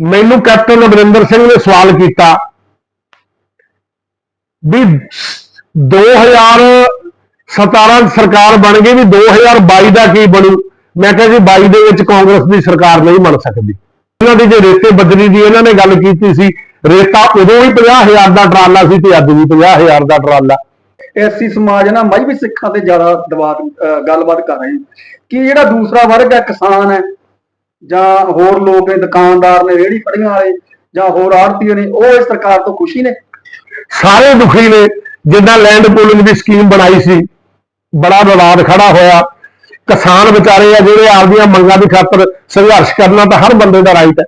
ਮੈਨੂੰ ਕੈਪਟਨ ਅਮਰਿੰਦਰ ਸਿੰਘ ਨੇ ਸਵਾਲ ਕੀਤਾ ਵੀ 2017 ਸਰਕਾਰ ਬਣ ਗਈ ਵੀ 2022 ਦਾ ਕੀ ਬਣੂ? ਮੈਂ ਕਿਹਾ ਜੀ 22 ਦੇ ਵਿੱਚ ਕਾਂਗਰਸ ਦੀ ਸਰਕਾਰ ਨਹੀਂ ਬਣ ਸਕਦੀ। ਇਹਨਾਂ ਦੀ ਜੇ ਰੇਤੇ ਬਦਲੀ ਦੀ ਇਹਨਾਂ ਨੇ ਗੱਲ ਕੀਤੀ ਸੀ, ਰੇਤਾ ਉਦੋਂ ਵੀ 50000 ਦਾ ਟਰਾਲਾ ਸੀ ਤੇ ਅੱਜ ਵੀ 50000 ਦਾ ਟਰਾਲਾ। ਐਸੀ ਸਮਾਜ ਨਾ ਮਜਬੀ ਸਿੱਖਾਂ ਤੇ ਜ਼ਿਆਦਾ ਦਬਾਅ ਗੱਲਬਾਤ ਕਰ ਰਹੇ ਕਿ ਜਿਹੜਾ ਦੂਸਰਾ ਵਰਗ ਹੈ, ਕਿਸਾਨ ਹੈ ਜਾਂ ਹੋਰ ਲੋਕ ਨੇ, ਦੁਕਾਨਦਾਰ ਨੇ, ਰੇਹੜੀ ਫੜੀਆਂ ਵਾਲੇ, ਜਾਂ ਹੋਰ ਆੜਤੀਏ ਨੇ, ਉਹ ਇਸ ਸਰਕਾਰ ਤੋਂ ਖੁਸ਼ੀ ਨੇ? ਸਾਰੇ ਦੁਖੀ ਨੇ। ਜਿੱਦਾਂ ਲੈਂਡ ਪੂਲਿੰਗ ਦੀ ਸਕੀਮ ਬਣਾਈ ਸੀ, ਬੜਾ ਵਿਵਾਦ ਖੜਾ ਹੋਇਆ। ਕਿਸਾਨ ਵਿਚਾਰੇ ਆ, ਜਿਹੜੇ ਆਪਦੀਆਂ ਮੰਗਾਂ ਦੀ ਖਾਤਰ ਸੰਘਰਸ਼ ਕਰਨਾ ਤਾਂ ਹਰ ਬੰਦੇ ਦਾ ਰਾਈਟ ਹੈ।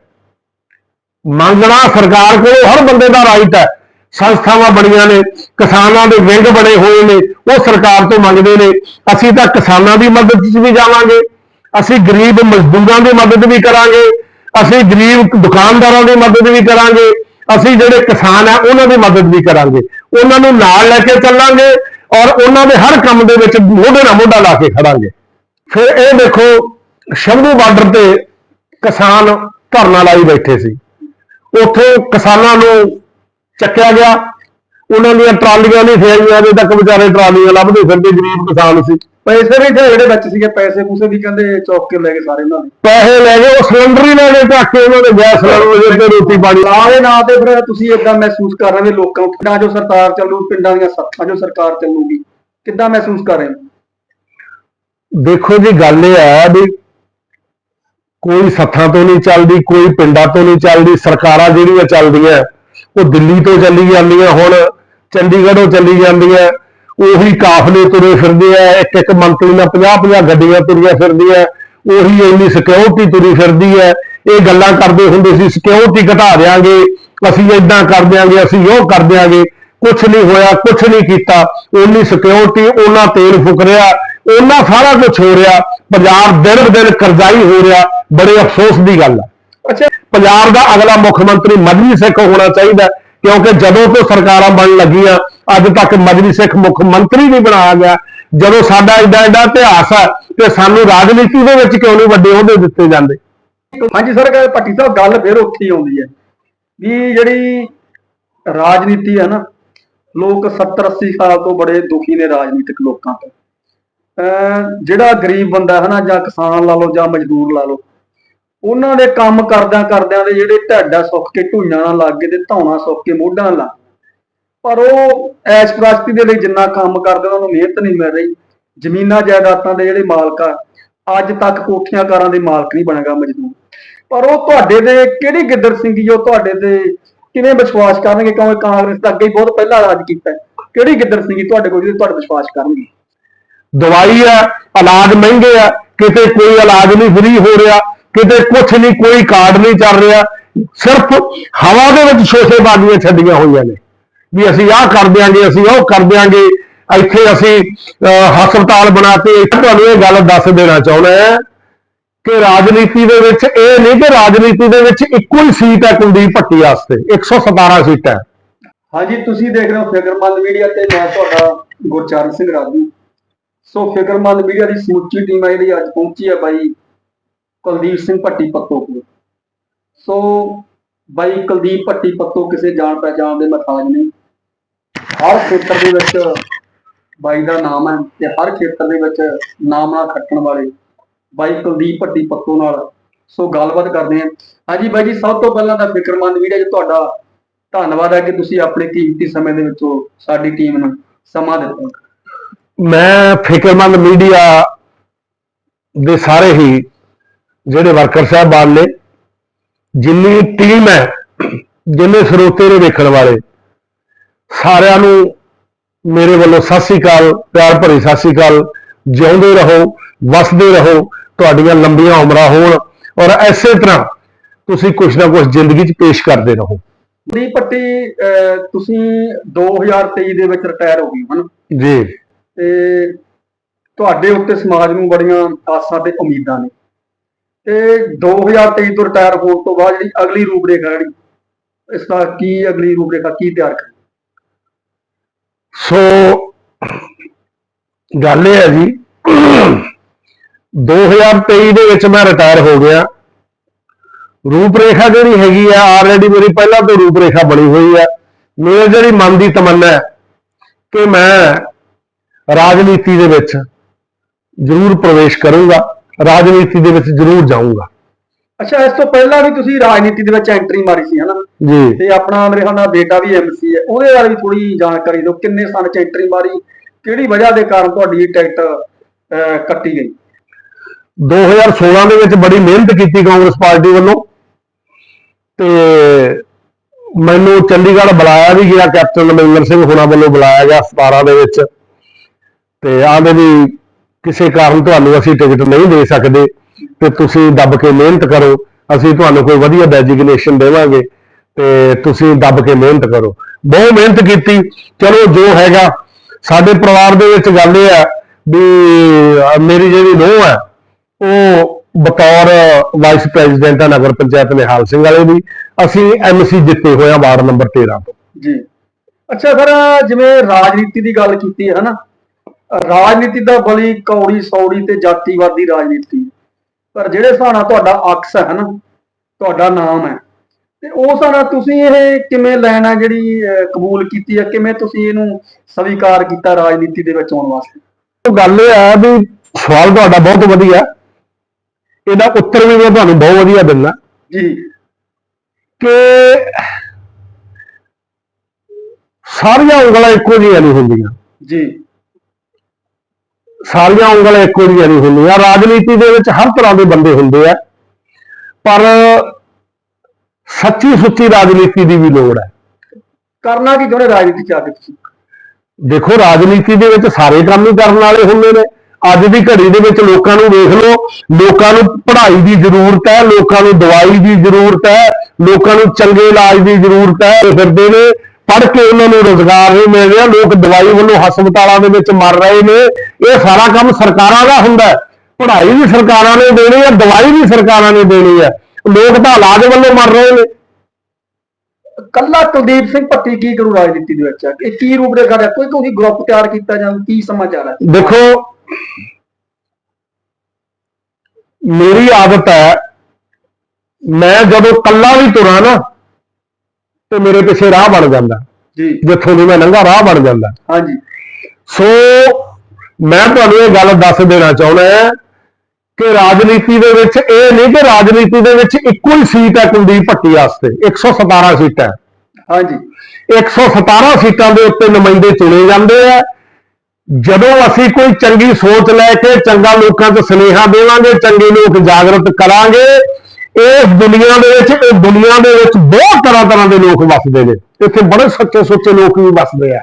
ਮੰਗਣਾ ਸਰਕਾਰ ਕੋਲ ਹਰ ਬੰਦੇ ਦਾ ਰਾਈਟ ਹੈ। ਸੰਸਥਾਵਾਂ ਬਣੀਆਂ ਨੇ, ਕਿਸਾਨਾਂ ਦੇ ਵਿੰਗ ਬਣੇ ਹੋਏ ਨੇ, ਉਹ ਸਰਕਾਰ ਤੋਂ ਮੰਗਦੇ ਨੇ। ਅਸੀਂ ਤਾਂ ਕਿਸਾਨਾਂ ਦੀ ਮਦਦ 'ਚ ਵੀ ਜਾਵਾਂਗੇ। ਅਸੀਂ ਗਰੀਬ ਮਜ਼ਦੂਰਾਂ ਦੀ ਮਦਦ ਵੀ ਕਰਾਂਗੇ, ਅਸੀਂ ਗਰੀਬ ਦੁਕਾਨਦਾਰਾਂ ਦੀ ਮਦਦ ਵੀ ਕਰਾਂਗੇ, ਅਸੀਂ ਜਿਹੜੇ ਕਿਸਾਨ ਆ ਉਹਨਾਂ ਦੀ ਮਦਦ ਵੀ ਕਰਾਂਗੇ। ਉਹਨਾਂ ਨੂੰ ਨਾਲ ਲੈ ਕੇ ਚੱਲਾਂਗੇ ਔਰ ਉਹਨਾਂ ਦੇ ਹਰ ਕੰਮ ਦੇ ਵਿੱਚ ਮੋਢੇ ਨਾਲ ਮੋਢਾ ਲਾ ਕੇ ਖੜਾਂਗੇ। ਫਿਰ ਇਹ ਦੇਖੋ, ਸ਼ੰਭੂ ਬਾਰਡਰ ਤੇ ਕਿਸਾਨ ਧਰਨਾ ਲਾਈ ਬੈਠੇ ਸੀ। ਉੱਥੋਂ ਕਿਸਾਨਾਂ ਨੂੰ ਚੱਕਿਆ ਗਿਆ। ਉਹਨਾਂ ਦੀਆਂ ਟਰਾਲੀਆਂ ਨਹੀਂ ਫੇਰੀਆਂ ਅਜੇ ਤੱਕ ਵਿਚਾਰੇ ਟਰਾਲੀਆਂ ਲੱਭਦੇ ਫਿਰਦੇ, ਗਰੀਬ ਕਿਸਾਨ ਸੀ। ਪੈਸੇ ਵੀ ਤੇ ਜਿਹੜੇ ਵਿੱਚ ਸੀਗੇ ਪੈਸੇ ਪੂਸੇ ਵੀ ਕਹਿੰਦੇ ਚੌਕ ਕੇ ਲੈ ਕੇ ਸਾਰੇ ਇਹਨਾਂ ਨੇ। ਪੈਸੇ ਲੈ ਗਏ ਉਹ ਸਿਲੰਡਰ ਹੀ ਲੈ ਗਏ ਚੱਕ ਕੇ ਉਹਨਾਂ ਨੇ ਗੈਸ ਸਿਲੰਡਰ ਤੇ ਰੋਟੀ ਪਾਣੀ। ਲਾਏ ਨਾ ਤੇ ਫਿਰ ਤੁਸੀਂ ਇਦਾਂ ਮਹਿਸੂਸ ਕਰ ਰਹੇ ਹੋ ਲੋਕਾਂ ਨੂੰ ਪਿੰਡਾਂ 'ਚੋਂ ਸਰਕਾਰ ਚੱਲੂ ਪਿੰਡਾਂ ਦੀਆਂ ਸੱਥਾਂ 'ਚੋਂ ਸਰਕਾਰ ਚੱਲੂਗੀ ਕਿੱਦਾਂ ਮਹਿਸੂਸ ਕਰ ਰਹੇ ਹੋ? ਦੇਖੋ ਜੀ ਗੱਲ ਇਹ ਹੈ ਵੀ ਕੋਈ ਸੱਥਾਂ ਤੋਂ ਨਹੀਂ ਚੱਲਦੀ ਕੋਈ ਪਿੰਡਾਂ ਤੋਂ ਨਹੀਂ ਚੱਲਦੀ ਸਰਕਾਰਾਂ ਜਿਹੜੀਆਂ ਚੱਲਦੀਆਂ ਉਹ ਦਿੱਲੀ ਤੋਂ ਚੱਲੀ ਜਾਂਦੀਆਂ ਹੁਣ ਚੰਡੀਗੜ੍ਹੋਂ ਚੱਲੀ ਜਾਂਦੀਆਂ ਉਹੀ ਕਾਫਲੇ ਤੁਰੇ ਫਿਰਦੇ ਆ ਇੱਕ ਇੱਕ ਮੰਤਰੀ ਨਾਲ 50 50 ਗੱਡੀਆਂ ਤੁਰੀਆਂ ਫਿਰਦੀਆਂ ਉਹੀ ਇੰਨੀ ਸਿਕਿਉਰਿਟੀ ਤੁਰੀ ਫਿਰਦੀ ਹੈ ਇਹ ਗੱਲਾਂ ਕਰਦੇ ਹੁੰਦੇ ਸੀ ਸਿਕਿਉਰਿਟੀ ਘਟਾ ਦਿਆਂਗੇ ਅਸੀਂ ਇਦਾਂ ਕਰ ਦਿਆਂਗੇ ਅਸੀਂ ਉਹ ਕਰ ਦਿਆਂਗੇ। ਕੁਝ ਨਹੀਂ ਹੋਇਆ ਕੁਝ ਨਹੀਂ ਕੀਤਾ। ਉਨੀ ਸਿਕਿਉਰਿਟੀ ਉਹਨਾਂ ਤੇਲ ਫੁਕ ਰਿਹਾ ਉਹਨਾਂ ਸਾਰਾ ਕੁਝ ਹੋ ਰਿਹਾ। ਪੰਜਾਬ ਦਿਨ ਦਿਨ ਕਰਜ਼ਾਈ ਹੋ ਰਿਹਾ ਬੜੇ ਅਫਸੋਸ ਦੀ ਗੱਲ ਹੈ ਅੱਛਾ। ਪੰਜਾਬ ਦਾ ਅਗਲਾ ਮੁੱਖ ਮੰਤਰੀ ਮਜਲੀ ਸਿੱਖ ਹੋਣਾ ਚਾਹੀਦਾ। ਕਿਉਂਕਿ ਜਦੋਂ ਤੋਂ ਸਰਕਾਰਾਂ ਬਣਨ ਲੱਗੀਆਂ, ਅੱਜ ਤੱਕ ਮਜਲੀ ਸਿੱਖ ਮੁੱਖ ਮੰਤਰੀ ਨਹੀਂ ਬਣਾਇਆ ਗਿਆ। ਜਦੋਂ ਸਾਡਾ ਐਡਾ ਐਡਾ ਇਤਿਹਾਸ ਹੈ ਤੇ ਸਾਨੂੰ ਰਾਜਨੀਤੀ ਦੇ ਵਿੱਚ ਕਿਉਂ ਨਹੀਂ ਵੱਡੇ ਅਹੁਦੇ ਦਿੱਤੇ ਜਾਂਦੇ? ਹਾਂਜੀ ਸਰ ਭੱਟੀ ਸਾਹਿਬ, ਗੱਲ ਫਿਰ ਉੱਥੇ ਹੀ ਆਉਂਦੀ ਹੈ ਵੀ ਜਿਹੜੀ ਰਾਜਨੀਤੀ ਹੈ ਨਾ, ਲੋਕ 70 80 ਸਾਲ ਤੋਂ ਬੜੇ ਦੁਖੀ ਨੇ ਰਾਜਨੀਤਿਕ ਲੋਕਾਂ ਤੋਂ। ਅਹ ਜਿਹੜਾ ਗਰੀਬ ਬੰਦਾ ਹੈ ਨਾ ਜਾਂ ਕਿਸਾਨ ਲਾ ਲਓ ਜਾਂ ਮਜ਼ਦੂਰ ਲਾ ਲਓ ਉਹਨਾਂ ਦੇ ਕੰਮ ਕਰਦਿਆਂ ਕਰਦਿਆਂ ਦੇ ਜਿਹੜੇ ਢੱਡਾ ਸੁੱਕ ਕੇ ਢੂਈਆਂ ਨਾਲ ਲੱਗ ਗਏ ਤੇ ਧੌਣਾ ਸੁੱਕ ਕੇ ਮੋਢਾਂ ਨਾਲ ਲੱਗ ਪਰ ਉਹ ਐਸ਼ ਪ੍ਰਸਤੀ ਦੇ ਲਈ ਜਿੰਨਾ ਕੰਮ ਕਰਦੇ ਉਹਨਾਂ ਨੂੰ ਮਿਹਨਤ ਨਹੀਂ ਮਿਲ ਰਹੀ। ਜ਼ਮੀਨਾਂ ਜਾਇਦਾਦਾਂ ਦੇ ਜਿਹੜੇ ਮਾਲਕ ਆ, ਅੱਜ ਤੱਕ ਕੋਠੀਆਂ ਕਾਰਾਂ ਦੇ ਮਾਲਕ ਨਹੀਂ ਬਣੇਗਾ ਮਜ਼ਦੂਰ। ਪਰ ਉਹ ਤੁਹਾਡੇ ਦੇ ਕਿਹੜੀ ਗਿੱਦੜ ਸਿੰਘੀ ਜੋ ਤੁਹਾਡੇ ਤੇ ਕਿਵੇਂ ਵਿਸ਼ਵਾਸ ਕਰਨਗੇ? ਕਿਉਂਕਿ ਕਾਂਗਰਸ ਤਾਂ ਅੱਗੇ ਹੀ ਬਹੁਤ ਪਹਿਲਾਂ ਰਾਜ ਕੀਤਾ। ਕਿਹੜੀ ਗਿੱਦੜ ਸਿੰਘੀ ਤੁਹਾਡੇ ਕੋਲ ਜਿਹਦੇ ਤੁਹਾਡੇ ਵਿਸ਼ਵਾਸ ਕਰਨਗੇ? ਦਵਾਈ ਹੈ ਇਲਾਜ ਮਹਿੰਗੇ ਆ, ਕਿਤੇ ਕੋਈ ਇਲਾਜ ਨਹੀਂ ਫ੍ਰੀ ਹੋ ਰਿਹਾ। ਕਿਤੇ ਕੁਝ ਨਹੀਂ, ਕੋਈ ਕਾਰਡ ਨਹੀਂ ਚੱਲ ਰਿਹਾ। ਸਿਰਫ ਹਵਾ ਦੇ ਵਿੱਚ ਸ਼ੋਸ਼ੇਬਾਜ਼ੀਆਂ ਛੱਡੀਆਂ ਹੋਈਆਂ ਨੇ। ਵੀ ਅਸੀਂ ਆਹ ਕਰ ਦਿਆਂਗੇ, ਅਸੀਂ ਉਹ ਕਰ ਦਿਆਂਗੇ। ਇੱਥੇ ਅਸੀਂ ਹਸਪਤਾਲ ਬਣਾਤੇ। ਤੁਹਾਨੂੰ ਇਹ ਗੱਲ ਦੱਸ ਦੇਣਾ ਚਾਹੁੰਦਾ ਹਾਂ ਕਿ ਰਾਜਨੀਤੀ ਦੇ ਵਿੱਚ, ਇਹ ਨਹੀਂ ਕਿ ਰਾਜਨੀਤੀ ਦੇ ਵਿੱਚ ਇੱਕੋ ਹੀ ਸੀਟ ਹੈ ਕੁਲਦੀਪ ਭੱਟੀ ਵਾਸਤੇ। 117 ਸੀਟਾਂ ਹਾਂਜੀ, ਤੁਸੀਂ ਦੇਖ ਰਹੇ ਹੋ ਫਿਕਰਮੰਦ ਮੀਡੀਆ ਤੇ ਮੈਂ ਤੁਹਾਡਾ ਗੁਰਚਰਨ ਸਿੰਘ ਰਾਜੂ। ਸੋ ਫਿਕਰਮੰਦ ਮੀਡੀਆ ਦੀ ਸਮੁੱਚੀ ਟੀਮ ਹੈ ਜਿਹੜੀ ਅੱਜ ਪਹੁੰਚੀ ਹੈ ਬਾਈ। ਕੁਲਦੀਪ ਸਿੰਘ ਭੱਟੀ ਪੱਤੋ ਕੋਲ। ਸੋ ਬਾਈ ਕੁਲਦੀਪ ਭੱਟੀ ਪੱਤੋ ਕਿਸੇ ਜਾਣ ਪਹਿਚਾਣ ਦੇ ਮਤਾਜ ਨਹੀਂ ਹਰ ਖੇਤਰ ਦੇ ਵਿੱਚ ਬਾਈ ਦਾ ਨਾਮ ਹੈ ਤੇ ਹਰ ਖੇਤਰ ਦੇ ਵਿੱਚ ਨਾਮ ਨਾਲ ਖੱਟਣ ਵਾਲੇ ਬਾਈ ਕੁਲਦੀਪ ਭੱਟੀ ਪੱਤੋ ਨਾਲ ਸੋ ਗੱਲਬਾਤ ਕਰਦੇ ਹਾਂ। ਹਾਂਜੀ ਬਾਈ ਜੀ, ਸਭ ਤੋਂ ਪਹਿਲਾਂ ਤਾਂ ਫਿਕਰਮੰਦ ਮੀਡੀਆ 'ਚ ਤੁਹਾਡਾ ਧੰਨਵਾਦ ਹੈ ਕਿ ਤੁਸੀਂ ਆਪਣੇ ਕੀਮਤੀ ਸਮੇਂ ਦੇ ਵਿੱਚੋਂ ਸਾਡੀ ਟੀਮ ਨੂੰ ਸਮਾਂ ਦਿੱਤਾ। ਮੈਂ ਫਿਕਰਮੰਦ ਮੀਡੀਆ ਦੇ ਸਾਰੇ ਹੀ ਜਿਹੜੇ ਵਰਕਰ ਸਾਹਿਬਾਨ ਨੇ ਜਿੰਨੀ ਟੀਮ ਹੈ ਜਿੰਨੇ ਸਰੋਤੇ ਨੇ ਵੇਖਣ ਵਾਲੇ ਸਾਰਿਆਂ ਨੂੰ ਮੇਰੇ ਵੱਲੋਂ ਸਤਿ ਸ੍ਰੀ ਅਕਾਲ ਪਿਆਰ ਭਰੀ ਸਤਿ ਸ੍ਰੀ ਅਕਾਲ। ਜਿਉਂਦੇ ਰਹੋ ਵਸਦੇ ਰਹੋ ਤੁਹਾਡੀਆਂ ਲੰਬੀਆਂ ਉਮਰਾਂ ਹੋਣ ਔਰ ਐਸੇ ਤਰ੍ਹਾਂ ਤੁਸੀਂ ਕੁਝ ਨਾ ਕੁਝ ਜ਼ਿੰਦਗੀ 'ਚ ਪੇਸ਼ ਕਰਦੇ ਰਹੋ। ਦੀ ਪੱਟੀ ਤੁਸੀਂ 2023 ਦੇ ਵਿੱਚ ਰਿਟਾਇਰ ਹੋ ਗਏ ਹੋ ਹਨ? ਜੀ। ਤੇ ਤੁਹਾਡੇ ਉੱਤੇ ਸਮਾਜ ਨੂੰ ਬੜੀਆਂ ਆਸਾਂ ਤੇ ਉਮੀਦਾਂ ਨੇ। ਤੇ 2023 ਤੋਂ ਰਿਟਾਇਰ ਹੋਣ ਤੋਂ ਬਾਅਦ ਜਿਹੜੀ ਅਗਲੀ ਰੂਪਰੇਖਾ ਜਿਹੜੀ, ਇਸ ਦਾ ਕੀ ਅਗਲੀ ਰੂਪਰੇਖਾ ਕੀ ਤਿਆਰ ਕਰ ਸੋ, ਗੱਲ ਇਹ ਹੈ ਜੀ 2023 ਦੇ ਵਿੱਚ ਮੈਂ ਰਿਟਾਇਰ ਹੋ ਗਿਆ। ਰੂਪਰੇਖਾ ਜਿਹੜੀ ਹੈਗੀ ਆ ਆਲਰੇਡੀ ਮੇਰੀ ਪਹਿਲਾਂ ਤੋਂ ਰੂਪਰੇਖਾ ਬਣੀ ਹੋਈ ਆ। ਮੇਰੀ ਜਿਹੜੀ ਮਨ ਦੀ ਤਮੰਨਾ ਹੈ ਕਿ ਮੈਂ ਰਾਜਨੀਤੀ ਦੇ ਵਿੱਚ ਜ਼ਰੂਰ ਪ੍ਰਵੇਸ਼ ਕਰੂੰਗਾ। ਰਾਜਨੀਤੀ ਦੇ ਵਿੱਚ ਜ਼ਰੂਰ ਜਾਊਂਗਾ। ਅੱਛਾ ਇਸ ਤੋਂ ਪਹਿਲਾਂ ਵੀ ਤੁਸੀਂ ਰਾਜਨੀਤੀ ਦੇ ਵਿੱਚ ਐਂਟਰੀ ਮਾਰੀ ਸੀ ਹਨਾ? ਜੀ। ਤੇ ਆਪਣਾ ਮੇਰੇ ਖਿਆਲ ਨਾਲ ਬੇਟਾ ਵੀ ਐਮਸੀ ਹੈ ਉਹਦੇ ਬਾਰੇ ਵੀ ਥੋੜੀ ਜਾਣਕਾਰੀ ਦਿਓ ਕਿੰਨੇ ਸਾਲ ਚ ਐਂਟਰੀ ਮਾਰੀ ਕਿਹੜੀ ਵਜ੍ਹਾ ਦੇ ਕਾਰਨ ਤੁਹਾਡੀ ਟਿਕਟ ਕੱਟੀ ਗਈ? 2016 ਦੇ ਵਿੱਚ ਬੜੀ ਮਿਹਨਤ ਕੀਤੀ ਕਾਂਗਰਸ ਪਾਰਟੀ ਵੱਲੋਂ ਤੇ ਮੈਨੂੰ ਚੰਡੀਗੜ੍ਹ ਬੁਲਾਇਆ ਵੀ ਗਿਆ ਕੈਪਟਨ ਅਮਰਿੰਦਰ ਸਿੰਘ ਹੋਣਾ ਵੱਲੋਂ ਬੁਲਾਇਆ ਗਿਆ 17 ਦੇ ਵਿੱਚ ਤੇ ਆਂਦੇ ਵੀ ਕਿਸੇ ਕਾਰਨ ਤੁਹਾਨੂੰ ਅਸੀਂ ਟਿਕਟ ਨਹੀਂ ਦੇ ਸਕਦੇ ਤੇ ਤੁਸੀਂ ਦੱਬ ਕੇ ਮਿਹਨਤ ਕਰੋ, ਅਸੀਂ ਤੁਹਾਨੂੰ ਕੋਈ ਵਧੀਆ ਡੈਜਿਗਨੇਸ਼ਨ ਦੇਵਾਂਗੇ ਤੇ ਤੁਸੀਂ ਦੱਬ ਕੇ ਮਿਹਨਤ ਕਰੋ। ਬਹੁਤ ਮਿਹਨਤ ਕੀਤੀ। ਚਲੋ, ਜੋ ਹੈਗਾ, ਸਾਡੇ ਪਰਿਵਾਰ ਦੇ ਵਿੱਚ ਗੱਲ ਇਹ ਹੈ ਵੀ ਮੇਰੀ ਜਿਹੜੀ ਨੂੰਹ ਹੈ, ਉਹ ਬਤੌਰ ਵਾਈਸ ਪ੍ਰੈਜ਼ੀਡੈਂਟ ਆ ਨਗਰ ਪੰਚਾਇਤ ਨਿਹਾਲ ਸਿੰਘ ਵਾਲੇ ਦੀ। ਅਸੀਂ ਐਮਸੀ ਜਿੱਤੇ ਹੋਇਆ ਵਾਰਡ ਨੰਬਰ 13 ਤੋਂ। ਜੀ। ਅੱਛਾ ਸਰ ਜਿਵੇਂ ਰਾਜਨੀਤੀ ਦੀ ਗੱਲ ਕੀਤੀ ਹੈ ਨਾ ਰਾਜਨੀਤੀ ਦਾ ਬਲੀ ਕੌੜੀ ਸੌੜੀ ਤੇ ਜਾਤੀਵਾਦੀ ਰਾਜਨੀਤੀ। ਪਰ ਜਿਹੜੇ ਹਿਸਾਬ ਨਾਲ ਤੁਹਾਡਾ ਅਕਸ ਹੈ ਨਾ ਤੁਹਾਡਾ ਨਾਮ ਹੈ ਤੇ ਉਸ ਨਾਲ ਤੁਸੀਂ ਇਹ ਕਿਵੇਂ ਲੈਣਾ ਜਿਹੜੀ ਕਬੂਲ ਕੀਤੀ ਹੈ? ਕਿਵੇਂ ਤੁਸੀਂ ਇਹਨੂੰ ਸਵੀਕਾਰ ਕੀਤਾ ਰਾਜਨੀਤੀ ਦੇ ਵਿੱਚ ਆਉਣ ਵਾਸਤੇ? ਉਹ ਗੱਲ ਇਹ ਹੈ ਵੀ ਸਵਾਲ ਤੁਹਾਡਾ ਬਹੁਤ ਵਧੀਆ ਇਹਦਾ ਉੱਤਰ ਵੀ ਮੈਂ ਤੁਹਾਨੂੰ ਬਹੁਤ ਵਧੀਆ ਦਿੰਦਾ। ਜੀ। ਕਿ ਸਾਰੀਆਂ ਉਂਗਲਾਂ ਇੱਕੋ ਜਿਹੀਆਂ ਨਹੀਂ ਹੁੰਦੀਆਂ। ਜੀ। ਸਾਰੀਆਂ ਉਂਗਲਾਂ ਇੱਕੋ ਜਿਹੀਆਂ ਨਹੀਂ ਹੁੰਦੀਆਂ। ਰਾਜਨੀਤੀ ਦੇ ਵਿੱਚ ਹਰ ਤਰ੍ਹਾਂ ਦੇ ਬੰਦੇ ਹੁੰਦੇ ਆ। ਪਰ ਸੱਚੀ ਸੁੱਚੀ ਰਾਜਨੀਤੀ ਦੀ ਵੀ ਲੋੜ ਹੈ। ਕਰਨਾ ਕੀ ਚਾਹੁੰਦੇ? ਰਾਜਨੀਤੀ ਚ ਆ ਕੇ ਤੁਸੀਂ? ਦੇਖੋ ਰਾਜਨੀਤੀ ਦੇ ਵਿੱਚ ਸਾਰੇ ਕੰਮ ਹੀ ਕਰਨ ਵਾਲੇ ਹੁੰਦੇ ਨੇ। ਅੱਜ ਦੀ ਘੜੀ ਦੇ ਵਿੱਚ ਲੋਕਾਂ ਨੂੰ ਵੇਖ ਲਓ। ਲੋਕਾਂ ਨੂੰ ਪੜ੍ਹਾਈ ਦੀ ਜ਼ਰੂਰਤ ਹੈ। ਲੋਕਾਂ ਨੂੰ ਦਵਾਈ ਦੀ ਜ਼ਰੂਰਤ ਹੈ। ਲੋਕਾਂ ਨੂੰ ਚੰਗੇ ਇਲਾਜ ਦੀ ਜ਼ਰੂਰਤ ਹੈ। ਫਿਰਦੇ ਨੇ। ਪੜ੍ਹ ਕੇ ਉਹਨਾਂ ਨੂੰ ਰੋਜ਼ਗਾਰ ਨਹੀਂ ਮਿਲ ਰਿਹਾ ਲੋਕ ਦਵਾਈ ਵੱਲੋਂ ਹਸਪਤਾਲਾਂ ਦੇ ਵਿੱਚ ਮਰ ਰਹੇ ਨੇ। ਇਹ ਸਾਰਾ ਕੰਮ ਸਰਕਾਰਾਂ ਦਾ ਹੁੰਦਾ ਪੜ੍ਹਾਈ ਵੀ ਸਰਕਾਰਾਂ ਨੇ ਦੇਣੀ ਹੈ ਦਵਾਈ ਵੀ ਸਰਕਾਰਾਂ ਨੇ ਦੇਣੀ ਹੈ। ਲੋਕ ਤਾਂ ਇਲਾਜ ਵੱਲੋਂ ਮਰ ਰਹੇ ਨੇ। ਕੱਲਾ ਕੁਲਦੀਪ ਸਿੰਘ ਭੱਟੀ ਕੀ ਕਰੂ ਰਾਜਨੀਤੀ ਦੇ ਵਿੱਚ? ਇਹ ਕੀ ਰੂਪਰੇਖਾ ਹੈ? ਕੋਈ ਕੋਈ ਗਰੁੱਪ ਤਿਆਰ ਕੀਤਾ ਜਾਂ ਕੀ ਸਮਾਚਾਰ ਹੈ ਦੇਖੋ ਮੇਰੀ ਆਦਤ ਹੈ ਮੈਂ ਜਦੋਂ ਕੱਲਾ ਵੀ ਤੁਰਾਂ ਨਾ ਤੇ ਮੇਰੇ ਪਿੱਛੇ ਰਾਹ ਬਣ ਜਾਂਦਾ। ਜੀ। ਜਿੱਥੋਂ ਦੀ ਮੈਂ ਲੰਘਾ ਰਾਹ ਬਣ ਜਾਂਦਾ। ਹਾਂਜੀ। ਸੋ ਮੈਂ ਤੁਹਾਨੂੰ ਇਹ ਗੱਲ ਦੱਸ ਦੇਣਾ ਚਾਹੁੰਦਾ ਹਾਂ ਕਿ ਰਾਜਨੀਤੀ ਦੇ ਵਿੱਚ ਇਹ ਨਹੀਂ ਕਿ ਰਾਜਨੀਤੀ ਦੇ ਵਿੱਚ ਇੱਕੋ ਹੀ ਸੀਟ ਹੈ ਕੁਲਦੀਪ ਭੱਟੀ ਵਾਸਤੇ। 117 ਸੀਟਾਂ। ਹਾਂਜੀ। 117 ਸੀਟਾਂ ਦੇ ਉੱਤੇ ਨੁਮਾਇੰਦੇ ਚੁਣੇ ਜਾਂਦੇ ਆ। ਜਦੋਂ ਅਸੀਂ ਕੋਈ ਚੰਗੀ ਸੋਚ ਲੈ ਕੇ ਚੰਗਾ ਲੋਕਾਂ 'ਚ ਸੁਨੇਹਾ ਦੇਵਾਂਗੇ ਚੰਗੇ ਲੋਕ ਜਾਗਰਤ ਕਰਾਂਗੇ ਇਸ ਦੁਨੀਆ ਦੇ ਵਿੱਚ ਇਹ ਦੁਨੀਆ ਦੇ ਵਿੱਚ ਬਹੁਤ ਤਰ੍ਹਾਂ ਤਰ੍ਹਾਂ ਦੇ ਲੋਕ ਵੱਸਦੇ ਨੇ। ਇੱਥੇ ਬੜੇ ਸੱਚੇ ਸੁੱਚੇ ਲੋਕ ਵੀ ਵੱਸਦੇ ਆ।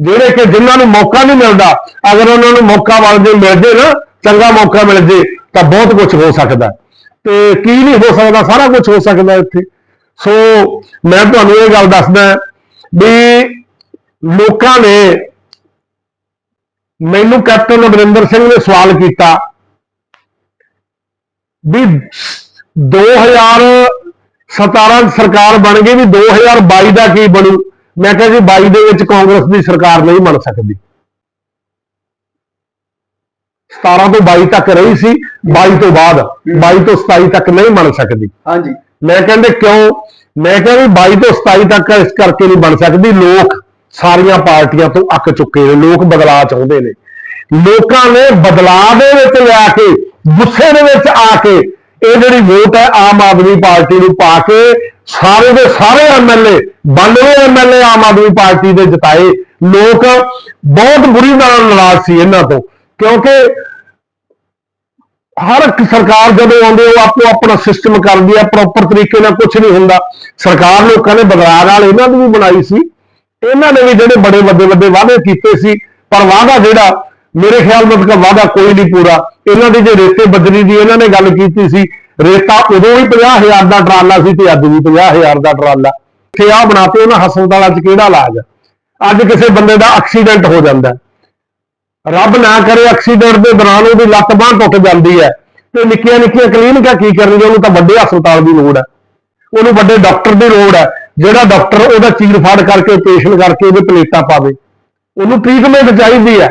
ਜਿਹੜੇ ਕਿ ਜਿਨ੍ਹਾਂ ਨੂੰ ਮੌਕਾ ਨਹੀਂ ਮਿਲਦਾ, ਅਗਰ ਉਹਨਾਂ ਨੂੰ ਮੌਕਾ ਮਿਲ ਮਿਲ ਜੇ ਨਾ, ਚੰਗਾ ਮੌਕਾ ਮਿਲ ਜੇ, ਤਾਂ ਬਹੁਤ ਕੁਝ ਹੋ ਸਕਦਾ ਤੇ ਕੀ ਨਹੀਂ ਹੋ ਸਕਦਾ, ਸਾਰਾ ਕੁਝ ਹੋ ਸਕਦਾ ਇੱਥੇ। ਸੋ ਮੈਂ ਤੁਹਾਨੂੰ ਇਹ ਗੱਲ ਦੱਸਦਾ ਵੀ ਲੋਕਾਂ ਨੇ ਮੈਨੂੰ ਕੈਪਟਨ ਅਮਰਿੰਦਰ ਸਿੰਘ ਨੇ ਸਵਾਲ ਕੀਤਾ ਵੀ 2017 ਸਰਕਾਰ ਬਣ ਗਈ ਵੀ 2022 ਦਾ ਕੀ ਬਣੂ? ਮੈਂ ਕਿਹਾ ਜੀ 22 ਦੇ ਵਿੱਚ ਕਾਂਗਰਸ ਦੀ ਸਰਕਾਰ ਨਹੀਂ ਬਣ ਸਕਦੀ। 17 ਤੋਂ 22 ਤੱਕ ਰਹੀ ਸੀ 22 ਤੋਂ ਬਾਅਦ 22 ਤੋਂ 27 ਤੱਕ ਨਹੀਂ ਬਣ ਸਕਦੀ। ਹਾਂਜੀ। ਮੈਂ ਕਹਿੰਦੇ ਕਿਉਂ? ਮੈਂ ਕਿਹਾ ਵੀ 22 ਤੋਂ 27 ਤੱਕ ਇਸ ਕਰਕੇ ਨਹੀਂ ਬਣ ਸਕਦੀ ਲੋਕ ਸਾਰੀਆਂ ਪਾਰਟੀਆਂ ਤੋਂ ਅੱਕ ਚੁੱਕੇ ਨੇ ਲੋਕ ਬਦਲਾਅ ਚਾਹੁੰਦੇ ਨੇ। ਲੋਕਾਂ ਨੇ ਬਦਲਾਅ ਦੇ ਵਿੱਚ ਲਿਆ ਕੇ ਗੁੱਸੇ ਦੇ ਵਿੱਚ ਆ ਕੇ ਇਹ ਜਿਹੜੀ ਵੋਟ ਹੈ ਆਮ ਆਦਮੀ ਪਾਰਟੀ ਨੂੰ ਪਾ ਕੇ ਸਾਰੇ ਦੇ ਸਾਰੇ MLA 92 MLA Aam Aadmi Party ਦੇ ਜਿਤਾਏ। ਲੋਕ ਬਹੁਤ ਬੁਰੀ ਤਰ੍ਹਾਂ ਨਾਰਾਜ਼ ਸੀ ਇਹਨਾਂ ਤੋਂ, ਕਿਉਂਕਿ ਹਰ ਇੱਕ ਸਰਕਾਰ ਜਦੋਂ ਆਉਂਦੀ ਉਹ ਆਪੋ ਆਪਣਾ ਸਿਸਟਮ ਕਰਦੀ ਹੈ ਪ੍ਰੋਪਰ ਤਰੀਕੇ ਨਾਲ ਕੁਝ ਨਹੀਂ ਹੁੰਦਾ। ਸਰਕਾਰ ਲੋਕਾਂ ਨੇ ਬਦਲਾਅ ਨਾਲ ਇਹਨਾਂ ਨੂੰ ਵੀ ਬਣਾਈ ਸੀ। ਇਹਨਾਂ ਨੇ ਵੀ ਜਿਹੜੇ ਬੜੇ ਵੱਡੇ ਵੱਡੇ ਵਾਅਦੇ ਕੀਤੇ ਸੀ, ਪਰ ਵਾਅਦਾ ਜਿਹੜਾ ਮੇਰੇ ਖਿਆਲ ਮਤਲਬ ਵਾਅਦਾ ਕੋਈ ਨਹੀਂ ਪੂਰਾ। ਇਹਨਾਂ ਦੀ ਜੇ ਰੇਤੇ ਬਦਲੀ ਦੀ ਇਹਨਾਂ ਨੇ ਗੱਲ ਕੀਤੀ ਸੀ, ਰੇਤਾ ਉਦੋਂ ਵੀ 50000 ਦਾ ਟਰਾਲਾ ਸੀ ਤੇ ਅੱਜ ਵੀ 50000 ਦਾ ਟਰਾਲਾ। ਇੱਥੇ ਆ ਬਣਾਤੇ ਉਹਨਾਂ ਹਸਪਤਾਲਾਂ 'ਚ ਕਿਹੜਾ ਇਲਾਜ ਅੱਜ ਕਿਸੇ ਬੰਦੇ ਦਾ ਐਕਸੀਡੈਂਟ ਹੋ ਜਾਂਦਾ ਰੱਬ ਨਾ ਕਰੇ ਐਕਸੀਡੈਂਟ ਦੇ ਦੌਰਾਨ ਉਹਦੀ ਲੱਤ ਬਾਂਹ ਟੁੱਟ ਜਾਂਦੀ ਹੈ। ਤੇ ਨਿੱਕੀਆਂ ਨਿੱਕੀਆਂ ਕਲੀਨਿਕਾਂ ਕੀ ਕਰਨਗੇ ਉਹਨੂੰ ਤਾਂ ਵੱਡੇ ਹਸਪਤਾਲ ਦੀ ਲੋੜ ਹੈ। ਉਹਨੂੰ ਵੱਡੇ ਡਾਕਟਰ ਦੀ ਲੋੜ ਹੈ। ਜਿਹੜਾ ਡਾਕਟਰ ਉਹਦਾ ਚੀਰ ਫਾੜ ਕਰਕੇ ਆਪਰੇਸ਼ਨ ਕਰਕੇ ਉਹਦੇ ਪਲੇਟਾਂ ਪਾਵੇ। ਉਹਨੂੰ ਟ੍ਰੀਟਮੈਂਟ ਚਾਹੀਦੀ ਹੈ।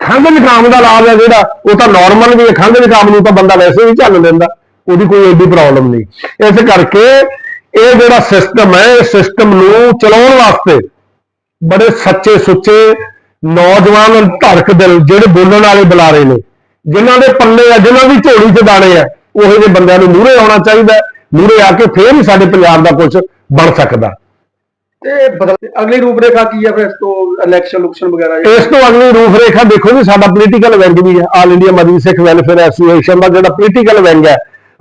ਖੰਘ ਜ਼ੁਕਾਮ ਦਾ ਇਲਾਜ ਹੈ ਜਿਹੜਾ, ਉਹ ਤਾਂ ਨਾਰਮਲ ਵੀ ਹੈ, ਖੰਘ ਜ਼ੁਕਾਮ ਨੂੰ ਤਾਂ ਬੰਦਾ ਵੈਸੇ ਵੀ ਝੱਲ ਲੈਂਦਾ, ਉਹਦੀ ਕੋਈ ਐਡੀ ਪ੍ਰੋਬਲਮ ਨਹੀਂ। ਇਸ ਕਰਕੇ ਇਹ ਜਿਹੜਾ ਸਿਸਟਮ ਹੈ ਇਹ ਸਿਸਟਮ ਨੂੰ ਚਲਾਉਣ ਵਾਸਤੇ ਬੜੇ ਸੱਚੇ ਸੁੱਚੇ ਨੌਜਵਾਨ ਧੜਕ ਦਿਲ, ਜਿਹੜੇ ਬੋਲਣ ਵਾਲੇ ਬੁਲਾਰੇ ਨੇ, ਜਿਨ੍ਹਾਂ ਦੇ ਪੱਲੇ ਆ, ਜਿਨ੍ਹਾਂ ਦੀ ਝੋਲੀ 'ਚ ਦਾਣੇ ਆ, ਉਹੋ ਜਿਹੇ ਬੰਦਿਆਂ ਨੂੰ ਮੂਹਰੇ ਆਉਣਾ ਚਾਹੀਦਾ ਮੂਹਰੇ ਆ ਕੇ ਫੇਰ ਹੀ ਸਾਡੇ ਪੰਜਾਬ ਦਾ ਕੁਝ ਬਣ ਸਕਦਾ। ਤੇ ਬਦਲ ਅਗਲੀ ਰੂਪਰੇਖਾ ਕੀ ਹੈ ਫਿਰ ਇਸ ਤੋਂ ਇਲੈਕਸ਼ਨ ਲੁਕਸ਼ਨ ਵਗੈਰਾ? ਜੀ? ਇਸ ਤੋਂ ਅਗਲੀ ਰੂਪਰੇਖਾ ਦੇਖੋ ਜੀ, ਸਾਡਾ ਪੋਲੀਟੀਕਲ ਵਿੰਗ ਵੀ ਹੈ All India Majlis Sikh Welfare Association ਦਾ ਜਿਹੜਾ ਪੋਲੀਟੀਕਲ ਵਿੰਗ ਹੈ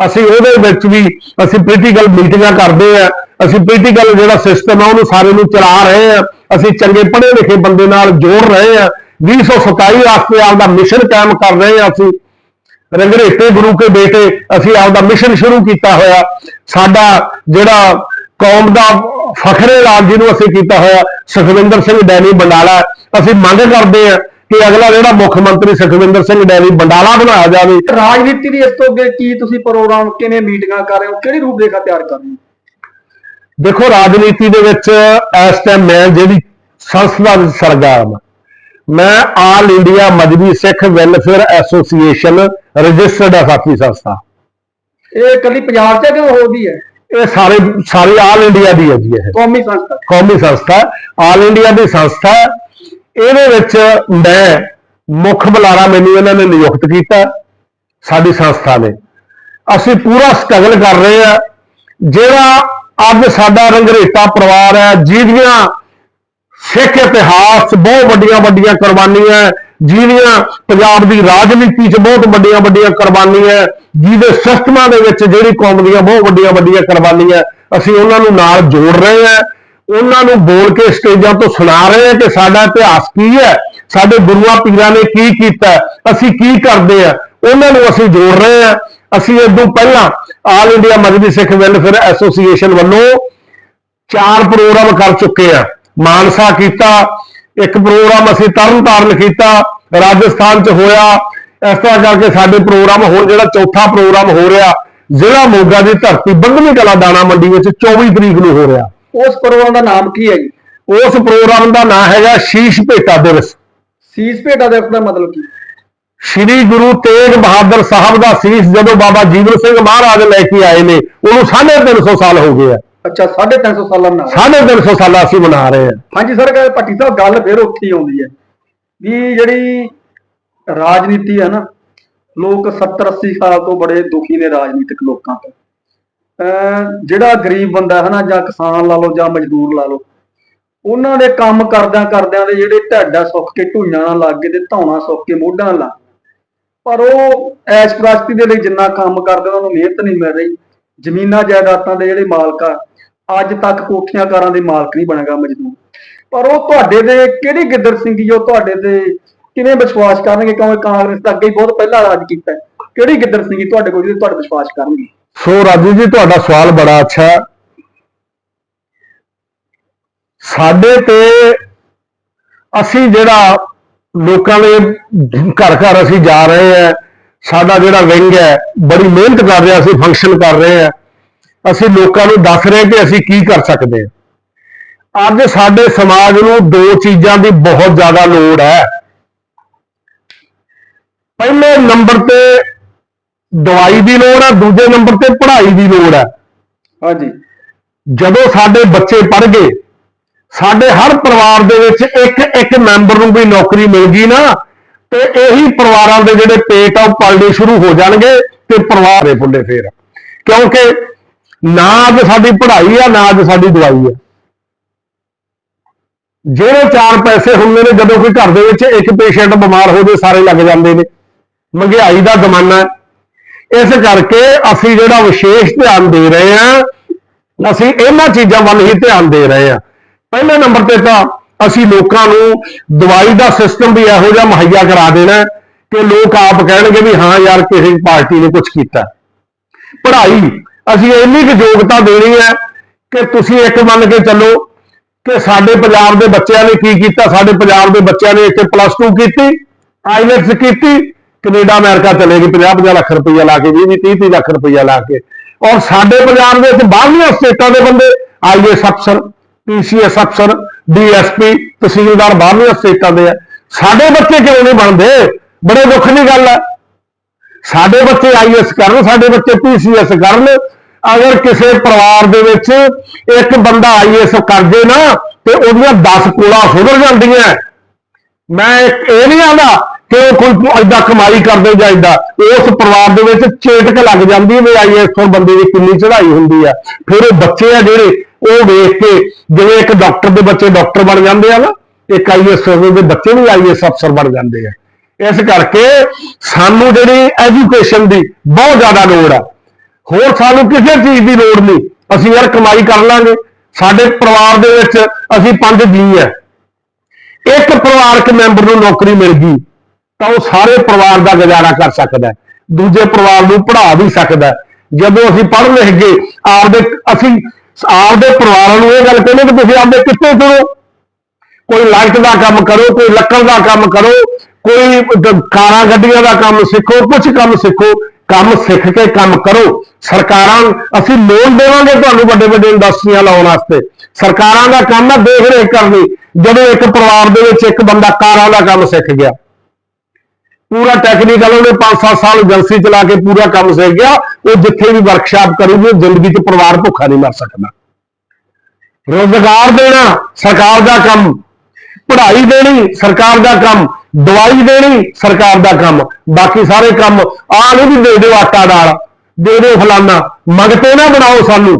ਅਸੀਂ ਉਹਦੇ ਵਿੱਚ ਵੀ ਅਸੀਂ ਪੋਲੀਟੀਕਲ ਮੀਟਿੰਗਾਂ ਕਰਦੇ ਆ। ਅਸੀਂ ਪੋਲੀਟੀਕਲ ਜਿਹੜਾ ਸਿਸਟਮ ਹੈ ਉਹਨੂੰ ਸਾਰੇ ਨੂੰ ਚਲਾ ਰਹੇ ਆ। ਅਸੀਂ ਚੰਗੇ ਪੜ੍ਹੇ ਲਿਖੇ ਬੰਦੇ ਨਾਲ ਜੋੜ ਰਹੇ ਆ। 2027 ਵਾਸਤੇ ਆਪਦਾ ਮਿਸ਼ਨ ਕਾਇਮ ਕਰ ਰਹੇ ਆ ਅਸੀਂ। ਰੰਗਰੇਟੇ ਗੁਰੂ ਕੇ ਬੇਟੇ, ਅਸੀਂ ਆਪਦਾ ਮਿਸ਼ਨ ਸ਼ੁਰੂ ਕੀਤਾ ਹੋਇਆ। ਸਾਡਾ ਜਿਹੜਾ ਕੌਮ ਦਾ ਫਖਰੇ ਰਾਜ ਜਿਹਨੂੰ ਅਸੀਂ ਕੀਤਾ ਹੋਇਆ ਸੁਖਵਿੰਦਰ ਸਿੰਘ ਡੈਨੀ ਬੰਡਾਲਾ। ਅਸੀਂ ਮੰਗ ਕਰਦੇ ਆ ਕਿ ਅਗਲਾ ਜਿਹੜਾ ਮੁੱਖ ਮੰਤਰੀ ਸੁਖਵਿੰਦਰ ਸਿੰਘ ਡੈਨੀ ਬੰਡਾਲਾ ਬਣਾਇਆ ਜਾਵੇ। ਰਾਜਨੀਤੀ ਦੀ ਇਸ ਤੋਂ ਅੱਗੇ ਕੀ ਤੁਸੀਂ ਪ੍ਰੋਗਰਾਮ ਕਿਵੇਂ ਮੀਟਿੰਗਾਂ ਕਰ ਰਹੇ ਹੋ ਕਿਹੜੀ ਰੂਪਰੇਖਾ ਤਿਆਰ ਕਰ ਰਹੇ ਹੋ? ਦੇਖੋ ਰਾਜਨੀਤੀ ਦੇ ਵਿੱਚ ਇਸ ਟਾਈਮ ਮੈਂ ਜਿਹੜੀ ਸੰਸਥਾ ਦੀ ਸਰਗਰਮ ਮੈਂ All India Mazhabi Sikh Welfare Association registered ਹੈ ਸਾਥੀ ਸੰਸਥਾ। ਇਹ ਇਕੱਲੀ ਪੰਜਾਬ 'ਚ ਕਿ ਹੋਰ ਵੀ ਹੈ? ਇਹ ਸਾਰੇ ਸਾਰੀ ਆਲ ਇੰਡੀਆ ਦੀ ਹੈ ਜੀ ਇਹ। ਕੌਮੀ ਸੰਸਥਾ। ਕੌਮੀ ਸੰਸਥਾ ਆਲ ਇੰਡੀਆ ਦੀ ਸੰਸਥਾ। ਇਹਦੇ ਵਿੱਚ ਮੈਂ ਮੁੱਖ ਬੁਲਾਰਾ ਮੈਨੂੰ ਇਹਨਾਂ ਨੇ ਨਿਯੁਕਤ ਕੀਤਾ ਸਾਡੀ ਸੰਸਥਾ ਨੇ। ਅਸੀਂ ਪੂਰਾ ਸਟਰਗਲ ਕਰ ਰਹੇ ਆ ਜਿਹੜਾ ਅੱਜ ਸਾਡਾ ਰੰਗਰੇਟਾ ਪਰਿਵਾਰ ਹੈ ਜਿਹਦੀਆਂ ਸਿੱਖ ਇਤਿਹਾਸ 'ਚ ਬਹੁਤ ਵੱਡੀਆਂ ਵੱਡੀਆਂ ਕੁਰਬਾਨੀਆਂ ਜਿਹਦੀਆਂ ਪੰਜਾਬ ਦੀ ਰਾਜਨੀਤੀ 'ਚ ਬਹੁਤ ਵੱਡੀਆਂ ਵੱਡੀਆਂ ਕੁਰਬਾਨੀਆਂ ਜਿਹਦੇ ਸਿਸਟਮਾਂ ਦੇ ਵਿੱਚ ਜਿਹੜੀ ਕੌਮ ਦੀਆਂ ਬਹੁਤ ਵੱਡੀਆਂ ਵੱਡੀਆਂ ਕੁਰਬਾਨੀਆਂ ਅਸੀਂ ਉਹਨਾਂ ਨੂੰ ਨਾਲ ਜੋੜ ਰਹੇ ਹਾਂ। ਉਹਨਾਂ ਨੂੰ ਬੋਲ ਕੇ ਸਟੇਜਾਂ ਤੋਂ ਸੁਣਾ ਰਹੇ ਹਾਂ ਕਿ ਸਾਡਾ ਇਤਿਹਾਸ ਕੀ ਹੈ, ਸਾਡੇ ਗੁਰੂਆਂ ਪੀਰਾਂ ਨੇ ਕੀ ਕੀਤਾ, ਅਸੀਂ ਕੀ ਕਰਦੇ ਆ ਉਹਨਾਂ ਨੂੰ ਅਸੀਂ ਜੋੜ ਰਹੇ ਹਾਂ। ਅਸੀਂ ਇਸ ਤੋਂ ਪਹਿਲਾਂ All India Mazhabi Sikh Welfare Association ਵੱਲੋਂ ਚਾਰ ਪ੍ਰੋਗਰਾਮ ਕਰ ਚੁੱਕੇ ਆ ਮਾਨਸਾ ਕੀਤਾ ਇੱਕ ਪ੍ਰੋਗਰਾਮ ਅਸੀਂ ਤਰਨਤਾਰਨ ਕੀਤਾ ਰਾਜਸਥਾਨ ਚ ਹੋਇਆ। ਇਸ ਤਰ੍ਹਾਂ ਕਰਕੇ ਸਾਡੇ ਪ੍ਰੋਗਰਾਮ ਹੁਣ ਜਿਹੜਾ ਚੌਥਾ ਪ੍ਰੋਗਰਾਮ ਹੋ ਰਿਹਾ ਜ਼ਿਲ੍ਹਾ ਮੋਗਾ ਦੀ ਧਰਤੀ ਬੰਦਵੀ ਕਲਾ ਦਾਣਾ ਮੰਡੀ ਵਿੱਚ 24 ਤਰੀਕ ਨੂੰ ਹੋ ਰਿਹਾ। ਉਸ ਪ੍ਰੋਗਰਾਮ ਦਾ ਨਾਮ ਕੀ ਹੈ ਜੀ? ਉਸ ਪ੍ਰੋਗਰਾਮ ਦਾ ਨਾਮ ਹੈਗਾ ਸ਼ੀਸ਼ ਭੇਟਾ ਦਿਵਸ। ਸੀਸ ਭੇਟਾ ਦੇ ਦਾ ਮਤਲਬ ਕੀ? ਸ੍ਰੀ ਗੁਰੂ ਤੇਗ ਬਹਾਦਰ ਸਾਹਿਬ ਦਾ ਸੀਸ ਜਦੋਂ ਬਾਬਾ ਜੀਵਨ ਸਿੰਘ ਮਹਾਰਾਜ ਲੈ ਕੇ ਆਏ ਨੇ ਉਹਨੂੰ 350 ਸਾਲ ਹੋ ਗਏ ਆ। ਅੱਛਾ 350 ਸਾਲਾਂ ਨਾਲ। 350 ਸਾਲਾ ਅਸੀਂ ਮਨਾ ਰਹੇ ਆ ਹਾਂਜੀ ਸਰ ਭੱਟੀ ਸਾਹਿਬ ਗੱਲ ਫਿਰ ਉੱਥੇ ਹੀ ਆਉਂਦੀ ਹੈ ਵੀ ਜਿਹੜੀ ਰਾਜਨੀਤੀ ਹੈ ਨਾ ਲੋਕ 70 80 ਸਾਲ ਤੋਂ ਬੜੇ ਦੁਖੀ ਨੇ ਰਾਜਨੀਤਿਕ ਲੋਕਾਂ ਤੋਂ। ਜਿਹੜਾ ਗਰੀਬ ਬੰਦਾ ਹੈ ਨਾ ਜਾਂ ਕਿਸਾਨ ਲਾ ਲਓ ਜਾਂ ਮਜ਼ਦੂਰ ਲਾ ਲਓ ਉਹਨਾਂ ਦੇ ਕੰਮ ਕਰਦਿਆਂ ਕਰਦਿਆਂ ਦੇ ਜਿਹੜੇ ਢੱਡਾ ਸੁੱਕ ਕੇ ਢੂਈਆਂ ਨਾਲ ਲੱਗ ਗਏ ਤੇ ਧੌਣਾ ਸੁੱਕ ਕੇ ਮੋਢਾਂ ਗਏ। ਪਰ ਉਹ ਐਸ਼ ਪ੍ਰਸਤੀ ਦੇ ਲਈ ਜਿੰਨਾ ਕੰਮ ਕਰਦੇ ਉਹਨਾਂ ਨੂੰ ਮਿਹਨਤ ਨਹੀਂ ਮਿਲ ਰਹੀ। ਜ਼ਮੀਨਾਂ ਜਾਇਦਾਦਾਂ ਦੇ ਜਿਹੜੇ ਮਾਲਕ ਆ ਅੱਜ ਤੱਕ ਕੋਠੀਆਂ ਕਾਰਾਂ ਦੇ ਮਾਲਕ ਨਹੀਂ ਬਣੇਗਾ ਮਜ਼ਦੂਰ। ਪਰ ਉਹ ਤੁਹਾਡੇ ਦੇ ਕਿਹੜੀ ਗਿੱਦੜ ਸਿੰਘੀ ਉਹ ਤੁਹਾਡੇ ਤੇ ਕਿਵੇਂ ਵਿਸ਼ਵਾਸ ਕਰਨਗੇ? ਕਿਉਂਕਿ ਕਾਂਗਰਸ ਤਾਂ ਅੱਗੇ ਹੀ ਬਹੁਤ ਪਹਿਲਾਂ ਰਾਜ ਕੀਤਾ ਕਿਹੜੀ ਗਿੱਦੜ ਸਿੰਘੀ ਤੁਹਾਡੇ ਕੋਲ ਜਿਹਦੇ ਤੁਹਾਡੇ ਵਿਸ਼ਵਾਸ ਕਰਨਗੇ? ਸੋ ਰਾਜੂ ਜੀ, ਤੁਹਾਡਾ ਸਵਾਲ ਬੜਾ ਅੱਛਾ ਹੈ। ਸਾਡੇ ਤੇ ਅਸੀਂ ਜਿਹੜਾ ਲੋਕਾਂ ਦੇ ਘਰ ਘਰ ਅਸੀਂ ਜਾ ਰਹੇ ਆ ਸਾਡਾ ਜਿਹੜਾ ਵਿੰਗ ਹੈ, ਬੜੀ ਮਿਹਨਤ ਕਰ ਰਿਹਾ, ਅਸੀਂ ਫੰਕਸ਼ਨ ਕਰ ਰਹੇ ਆ ਅਸੀਂ ਲੋਕਾਂ ਨੂੰ ਦੱਸ ਰਹੇ ਕਿ ਅਸੀਂ ਕੀ ਕਰ ਸਕਦੇ ਹਾਂ। ਅੱਜ ਸਾਡੇ ਸਮਾਜ ਨੂੰ ਦੋ ਚੀਜ਼ਾਂ ਦੀ ਬਹੁਤ ਜ਼ਿਆਦਾ ਲੋੜ ਹੈ। ਪਹਿਲੇ ਨੰਬਰ ਤੇ ਦਵਾਈ ਦੀ ਲੋੜ ਹੈ ਦੂਜੇ ਨੰਬਰ ਤੇ ਪੜ੍ਹਾਈ ਦੀ ਲੋੜ ਹੈ। ਹਾਂਜੀ। ਜਦੋਂ ਸਾਡੇ ਬੱਚੇ ਪੜ੍ਹ ਗਏ ਸਾਡੇ ਹਰ ਪਰਿਵਾਰ ਦੇ ਵਿੱਚ ਇੱਕ ਇੱਕ ਮੈਂਬਰ ਨੂੰ ਵੀ ਨੌਕਰੀ ਮਿਲ ਗਈ ਨਾ ਤੇ ਇਹੀ ਪਰਿਵਾਰਾਂ ਦੇ ਜਿਹੜੇ ਪੇਟ ਆ ਉਹ ਪਲਣੇ ਸ਼ੁਰੂ ਹੋ ਜਾਣਗੇ ਤੇ ਪਰਿਵਾਰ ਦੇ ਫੁੱਲੇ ਫੇਰ ਕਿਉਂਕਿ ਨਾ ਅੱਜ ਸਾਡੀ ਪੜ੍ਹਾਈ ਆ, ਨਾ ਅੱਜ ਸਾਡੀ ਦਵਾਈ ਆ। ਜਿਹੜੇ ਚਾਰ ਪੈਸੇ ਹੁੰਦੇ ਨੇ, ਜਦੋਂ ਕੋਈ ਘਰ ਦੇ ਵਿੱਚ ਇੱਕ ਪੇਸ਼ੈਂਟ ਬਿਮਾਰ ਹੋ ਜਾਏ ਸਾਰੇ ਲੱਗ ਜਾਂਦੇ ਨੇ। ਮਹਿੰਗਾਈ ਦਾ ਜ਼ਮਾਨਾ ਇਸ ਕਰਕੇ ਅਸੀਂ ਜਿਹੜਾ ਵਿਸ਼ੇਸ਼ ਧਿਆਨ ਦੇ ਰਹੇ ਹਾਂ, ਅਸੀਂ ਇਹਨਾਂ ਚੀਜ਼ਾਂ ਵੱਲ ਹੀ ਧਿਆਨ ਦੇ ਰਹੇ ਹਾਂ। ਪਹਿਲੇ ਨੰਬਰ ਤੇ ਤਾਂ ਅਸੀਂ ਲੋਕਾਂ ਨੂੰ ਦਵਾਈ ਦਾ ਸਿਸਟਮ ਵੀ ਇਹੋ ਜਿਹਾ ਮੁਹੱਈਆ ਕਰਾ ਦੇਣਾ ਕਿ ਲੋਕ ਆਪ ਕਹਿਣਗੇ ਵੀ ਹਾਂ ਯਾਰ ਕਿਸੇ ਪਾਰਟੀ ਨੇ ਕੁਝ ਕੀਤਾ। ਪੜ੍ਹਾਈ ਅਸੀਂ ਇੰਨੀ ਕੁ ਯੋਗਤਾ ਦੇਣੀ ਹੈ ਕਿ ਤੁਸੀਂ ਇੱਕ ਮੰਨ ਕੇ ਚੱਲੋ ਕਿ ਸਾਡੇ ਪੰਜਾਬ ਦੇ ਬੱਚਿਆਂ ਨੇ ਕੀ ਕੀਤਾ, ਸਾਡੇ ਪੰਜਾਬ ਦੇ ਬੱਚਿਆਂ ਨੇ ਇੱਥੇ ਪਲੱਸ 2 ਕੀਤੀ ਆਈਲੈਟਸ ਕੀਤੀ, ਕੈਨੇਡਾ, ਅਮਰੀਕਾ ਚਲੇ ਗਏ 50 50 ਲੱਖ ਰੁਪਈਆ ਲਾ ਕੇ 20 30 30 ਲੱਖ ਰੁਪਈਆ ਲਾ ਕੇ। ਔਰ ਸਾਡੇ ਪੰਜਾਬ ਦੇ ਵਿੱਚ ਬਾਹਰਲੀਆਂ ਸਟੇਟਾਂ ਦੇ ਬੰਦੇ ਆਈਐਸ ਅਫਸਰ ਪੀਸੀਐਸ ਅਫਸਰ ਡੀਐਸਪੀ ਤਹਿਸੀਲਦਾਰ ਬਾਹਰਲੀਆਂ ਸਟੇਟਾਂ ਦੇ ਆ। ਸਾਡੇ ਬੱਚੇ ਕਿਉਂ ਨਹੀਂ ਬਣਦੇ? ਬੜੇ ਦੁੱਖ ਦੀ ਗੱਲ ਹੈ। ਸਾਡੇ ਬੱਚੇ ਆਈਐਸ ਕਰਨ, ਸਾਡੇ ਬੱਚੇ ਪੀਸੀਐਸ ਕਰਨ ਅਗਰ ਕਿਸੇ ਪਰਿਵਾਰ ਦੇ ਵਿੱਚ ਇੱਕ ਬੰਦਾ ਆਈਐਸ ਕਰ ਜੇ ਨਾ, ਤੇ ਉਹਦੀਆਂ 10 ਕੋਲਾਂ ਸੁਧਰ ਜਾਂਦੀਆਂ। ਮੈਂ ਇਹ ਨਹੀਂ ਆਂਦਾ ਕਿ ਉਹ ਕੋਈ ਐਡਾ ਕਮਾਈ ਕਰਦੇ ਜਾਂ ਏਦਾਂ। ਉਸ ਪਰਿਵਾਰ ਦੇ ਵਿੱਚ ਚੇਟਕ ਲੱਗ ਜਾਂਦੀ ਹੈ ਵੀ ਆਈਐਸ ਤੋਂ ਬੰਦੇ ਦੀ ਕਿੰਨੀ ਚੜ੍ਹਾਈ ਹੁੰਦੀ ਆ। ਫਿਰ ਉਹ ਬੱਚੇ ਆ ਜਿਹੜੇ, ਉਹ ਵੇਖ ਕੇ ਜਿਵੇਂ ਇੱਕ ਡਾਕਟਰ ਦੇ ਬੱਚੇ ਡਾਕਟਰ ਬਣ ਜਾਂਦੇ ਆ ਨਾ, ਇੱਕ ਆਈਐਸ ਦੇ ਬੱਚੇ ਵੀ ਆਈਐਸ ਅਫਸਰ ਬਣ ਜਾਂਦੇ ਆ। ਇਸ ਕਰਕੇ ਸਾਨੂੰ ਜਿਹੜੀ ਐਜੂਕੇਸ਼ਨ ਦੀ ਬਹੁਤ ਜ਼ਿਆਦਾ ਲੋੜ ਆ। ਹੋਰ ਸਾਨੂੰ ਕਿਸੇ ਚੀਜ਼ ਦੀ ਲੋੜ ਨਹੀਂ। ਅਸੀਂ ਯਾਰ ਕਮਾਈ ਕਰ ਲਾਂਗੇ। ਸਾਡੇ ਪਰਿਵਾਰ ਦੇ ਵਿੱਚ ਅਸੀਂ ਪੰਜ ਜੀ ਆ। ਇੱਕ ਪਰਿਵਾਰਕ ਮੈਂਬਰ ਨੂੰ ਨੌਕਰੀ ਮਿਲ ਗਈ, ਤਾਂ ਉਹ ਸਾਰੇ ਪਰਿਵਾਰ ਦਾ ਗੁਜ਼ਾਰਾ ਕਰ ਸਕਦਾ ਦੂਜੇ ਪਰਿਵਾਰ ਨੂੰ ਪੜ੍ਹਾ ਵੀ ਸਕਦਾ ਜਦੋਂ ਅਸੀਂ ਪੜ੍ਹ ਲਿਖ ਗਏ, ਆਪਦੇ ਅਸੀਂ ਆਪਦੇ ਪਰਿਵਾਰਾਂ ਨੂੰ ਇਹ ਗੱਲ ਕਹਿੰਦੇ ਕਿ ਤੁਸੀਂ ਆਪਦੇ ਕਿੱਤੇ ਚੁਣੋ ਕੋਈ ਲਾਈਟ ਦਾ ਕੰਮ ਕਰੋ, ਕੋਈ ਲੱਕੜ ਦਾ ਕੰਮ ਕਰੋ, ਕੋਈ ਕਾਰਾਂ ਗੱਡੀਆਂ ਦਾ ਕੰਮ ਸਿੱਖੋ ਕੁਝ ਕੰਮ ਸਿੱਖੋ। ਕੰਮ ਸਿੱਖ ਕੇ ਕੰਮ ਕਰੋ। ਸਰਕਾਰਾਂ, ਅਸੀਂ ਲੋਨ ਦੇਵਾਂਗੇ ਤੁਹਾਨੂੰ ਵੱਡੇ ਵੱਡੇ ਇੰਡਸਟਰੀਆਂ ਲਾਉਣ ਵਾਸਤੇ। ਸਰਕਾਰਾਂ ਦਾ ਕੰਮ ਹੈ ਦੇਖ ਰੇਖ ਕਰਨੀ। ਜਦੋਂ ਇੱਕ ਪਰਿਵਾਰ ਦੇ ਵਿੱਚ ਇੱਕ ਬੰਦਾ ਕਾਰਾਂ ਦਾ ਕੰਮ ਸਿੱਖ ਗਿਆ, ਪੂਰਾ ਟੈਕਨੀਕਲ ਉਹਨੇ 5-7 ਸਾਲ ਏਜੰਸੀ ਚਲਾ ਕੇ ਪੂਰਾ ਕੰਮ ਸਿੱਖ ਗਿਆ, ਉਹ ਜਿੱਥੇ ਵੀ ਵਰਕਸ਼ਾਪ ਕਰੂਗੀ ਜ਼ਿੰਦਗੀ 'ਚ ਪਰਿਵਾਰ ਭੁੱਖਾ ਨਹੀਂ ਮਰ ਸਕਦਾ। ਰੋਜ਼ਗਾਰ ਦੇਣਾ, ਸਰਕਾਰ ਦਾ ਕੰਮ। ਪੜ੍ਹਾਈ ਦੇਣੀ ਸਰਕਾਰ ਦਾ ਕੰਮ ਦਵਾਈ ਦੇਣੀ ਸਰਕਾਰ ਦਾ ਕੰਮ ਬਾਕੀ ਸਾਰੇ ਕੰਮ ਆਹ ਨਹੀਂ ਵੀ ਦੇ ਦਿਓ ਆਟਾ ਦਾਲ ਦੇ ਦਿਓ ਫਲਾਨਾ ਮੰਗਤੇ ਨਾ ਬਣਾਓ ਸਾਨੂੰ।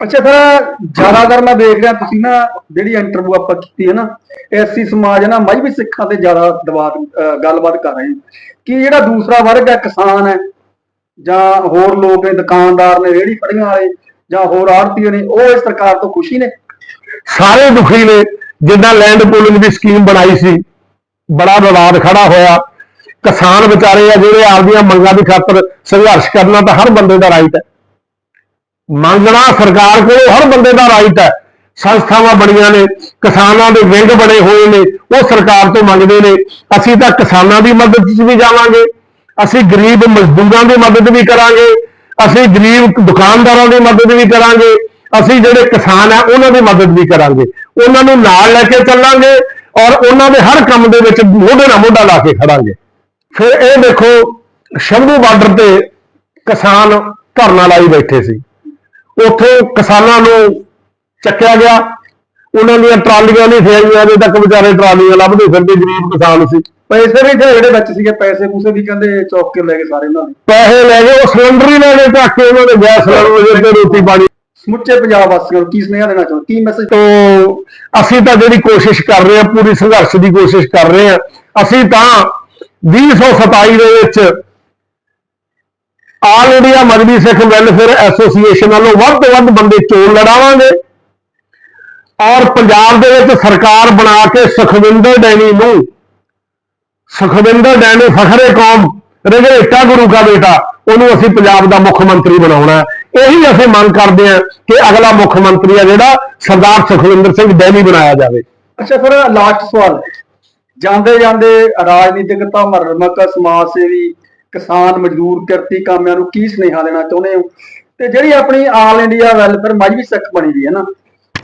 ਅੱਛਾ ਫਿਰ ਜ਼ਿਆਦਾਤਰ ਮੈਂ ਦੇਖ ਰਿਹਾ ਤੁਸੀਂ ਨਾ ਜਿਹੜੀ ਇੰਟਰਵਿਊ ਆਪਾਂ ਕੀਤੀ ਹੈ ਨਾ ਐਸੀ ਸਮਾਜ ਨਾ ਮਜਬੀ ਸਿੱਖਾਂ ਤੇ ਜ਼ਿਆਦਾ ਦਬਾਅ ਗੱਲਬਾਤ ਕਰ ਰਹੇ ਕਿ ਜਿਹੜਾ ਦੂਸਰਾ ਵਰਗ ਹੈ ਕਿਸਾਨ ਹੈ ਜਾਂ ਹੋਰ ਲੋਕ ਨੇ ਦੁਕਾਨਦਾਰ ਨੇ ਰੇਹੜੀ ਫੜੀਆਂ ਵਾਲੇ ਜਾਂ ਹੋਰ ਆੜਤੀਏ ਨੇ ਉਹ ਇਸ ਸਰਕਾਰ ਤੋਂ ਖੁਸ਼ੀ ਨੇ? ਸਾਰੇ ਦੁਖੀ ਨੇ। ਜਿੱਦਾਂ ਲੈਂਡ ਪੂਲਿੰਗ ਦੀ ਸਕੀਮ ਬਣਾਈ ਸੀ, ਬੜਾ ਵਿਵਾਦ ਖੜਾ ਹੋਇਆ। ਕਿਸਾਨ ਵਿਚਾਰੇ ਆ ਜਿਹੜੇ ਆਪਦੀਆਂ ਮੰਗਾਂ ਦੀ ਖਾਤਰ ਸੰਘਰਸ਼ ਕਰਨਾ ਤਾਂ ਹਰ ਬੰਦੇ ਦਾ ਰਾਈਟ ਹੈ। ਮੰਗਣਾ ਸਰਕਾਰ ਕੋਲ ਹਰ ਬੰਦੇ ਦਾ ਰਾਈਟ ਹੈ। ਸੰਸਥਾਵਾਂ ਬਣੀਆਂ ਨੇ, ਕਿਸਾਨਾਂ ਦੇ ਵਿੰਗ ਬਣੇ ਹੋਏ ਨੇ, ਉਹ ਸਰਕਾਰ ਤੋਂ ਮੰਗਦੇ ਨੇ। ਅਸੀਂ ਤਾਂ ਕਿਸਾਨਾਂ ਦੀ ਮਦਦ 'ਚ ਵੀ ਜਾਵਾਂਗੇ। ਅਸੀਂ ਗਰੀਬ ਮਜ਼ਦੂਰਾਂ ਦੀ ਮਦਦ ਵੀ ਕਰਾਂਗੇ। ਅਸੀਂ ਗਰੀਬ ਦੁਕਾਨਦਾਰਾਂ ਦੀ ਮਦਦ ਵੀ ਕਰਾਂਗੇ। ਅਸੀਂ ਜਿਹੜੇ ਕਿਸਾਨ ਆ, ਉਹਨਾਂ ਦੀ ਮਦਦ ਵੀ ਕਰਾਂਗੇ। ਉਹਨਾਂ ਨੂੰ ਨਾਲ ਲੈ ਕੇ ਚੱਲਾਂਗੇ ਔਰ ਉਹਨਾਂ ਦੇ ਹਰ ਕੰਮ ਦੇ ਵਿੱਚ ਮੋਢੇ ਨਾਲ ਮੋਢਾ ਲਾ ਕੇ ਖੜਾਂਗੇ। ਫਿਰ ਇਹ ਦੇਖੋ ਸ਼ੰਭੂ ਬਾਰਡਰ ਤੇ ਕਿਸਾਨ ਧਰਨਾ ਲਾਈ ਬੈਠੇ ਸੀ। ਉੱਥੋਂ ਕਿਸਾਨਾਂ ਨੂੰ ਚੱਕਿਆ ਗਿਆ। ਉਹਨਾਂ ਦੀਆਂ ਟਰਾਲੀਆਂ ਨਹੀਂ ਆਈਆਂ ਅਜੇ ਤੱਕ ਵਿਚਾਰੇ ਟਰਾਲੀਆਂ ਲੱਭਦੇ ਫਿਰਦੇ ਗਰੀਬ ਕਿਸਾਨ ਸੀ। ਪੈਸੇ ਵੀ ਇੱਥੇ ਜਿਹੜੇ ਵਿੱਚ ਸੀਗੇ ਪੈਸੇ ਪੂਸੇ ਵੀ ਕਹਿੰਦੇ ਚੌਕ ਕੇ ਲੈ ਕੇ ਸਾਰੇ ਉਹਨਾਂ ਪੈਸੇ ਲੈ ਗਏ ਉਹ ਸਿਲੰਡਰ ਹੀ ਲੈ ਗਏ ਚੱਕ ਕੇ ਉਹਨਾਂ ਨੇ ਗੈਸ ਸਿਲੰਡਰ ਤੇ ਰੋਟੀ ਪਾਣੀ ਸਮੁੱਚੇ ਪੰਜਾਬ ਵਾਸੀਆਂ ਨੂੰ ਕੀ ਸੁਨੇਹਾ ਦੇਣਾ ਚਾਹੁੰਦੇ? ਕੀ ਮੈਸੇਜ ਤੋਂ, ਅਸੀਂ ਤਾਂ ਜਿਹੜੀ ਕੋਸ਼ਿਸ਼ ਕਰ ਰਹੇ ਹਾਂ, ਪੂਰੀ ਸੰਘਰਸ਼ ਦੀ ਕੋਸ਼ਿਸ਼ ਕਰ ਰਹੇ ਹਾਂ, ਅਸੀਂ ਤਾਂ 2027 ਦੇ ਵਿੱਚ All India Mazhabi Sikh Welfare Association ਵੱਲੋਂ ਵੱਧ ਤੋਂ ਵੱਧ ਬੰਦੇ ਚੋਣ ਲੜਾਵਾਂਗੇ ਔਰ ਪੰਜਾਬ ਦੇ ਵਿੱਚ ਸਰਕਾਰ ਬਣਾ ਕੇ ਸੁਖਵਿੰਦਰ ਡੈਣੀ ਨੂੰ, ਸੁਖਵਿੰਦਰ ਡੈਣੀ ਫਖਰੇ ਕੌਮ, ਰਗਰੇਟਾ ਗੁਰੂ ਦਾ ਬੇਟਾ, ਉਹਨੂੰ ਅਸੀਂ ਪੰਜਾਬ ਦਾ ਮੁੱਖ ਮੰਤਰੀ ਬਣਾਉਣਾ ਇਹੀ ਅਸੀਂ ਮੰਗ ਕਰਦੇ ਹਾਂ ਕਿ ਅਗਲਾ ਮੁੱਖ ਮੰਤਰੀ ਆ ਜਿਹੜਾ ਸਰਦਾਰ ਸੁਖਵਿੰਦਰ ਸਿੰਘ ਡੈਣੀ ਬਣਾਇਆ ਜਾਵੇ। ਅੱਛਾ ਫਿਰ ਲਾਸਟ ਸਵਾਲ। ਜਾਂਦੇ ਜਾਂਦੇ ਰਾਜਨੀਤਿਕ ਧਾਰਮਿਕ ਸਮਾਜ ਸੇਵੀ ਕਿਸਾਨ ਮਜ਼ਦੂਰ ਕਿਰਤੀ ਕਾਮਿਆਂ ਨੂੰ ਕੀ ਸੁਨੇਹਾ ਦੇਣਾ ਚਾਹੁੰਦੇ ਹੋ? ਤੇ ਜਿਹੜੀ ਆਪਣੀ All India Welfare Mazhabi Sikh ਬਣੀ ਦੀ ਹੈ ਨਾ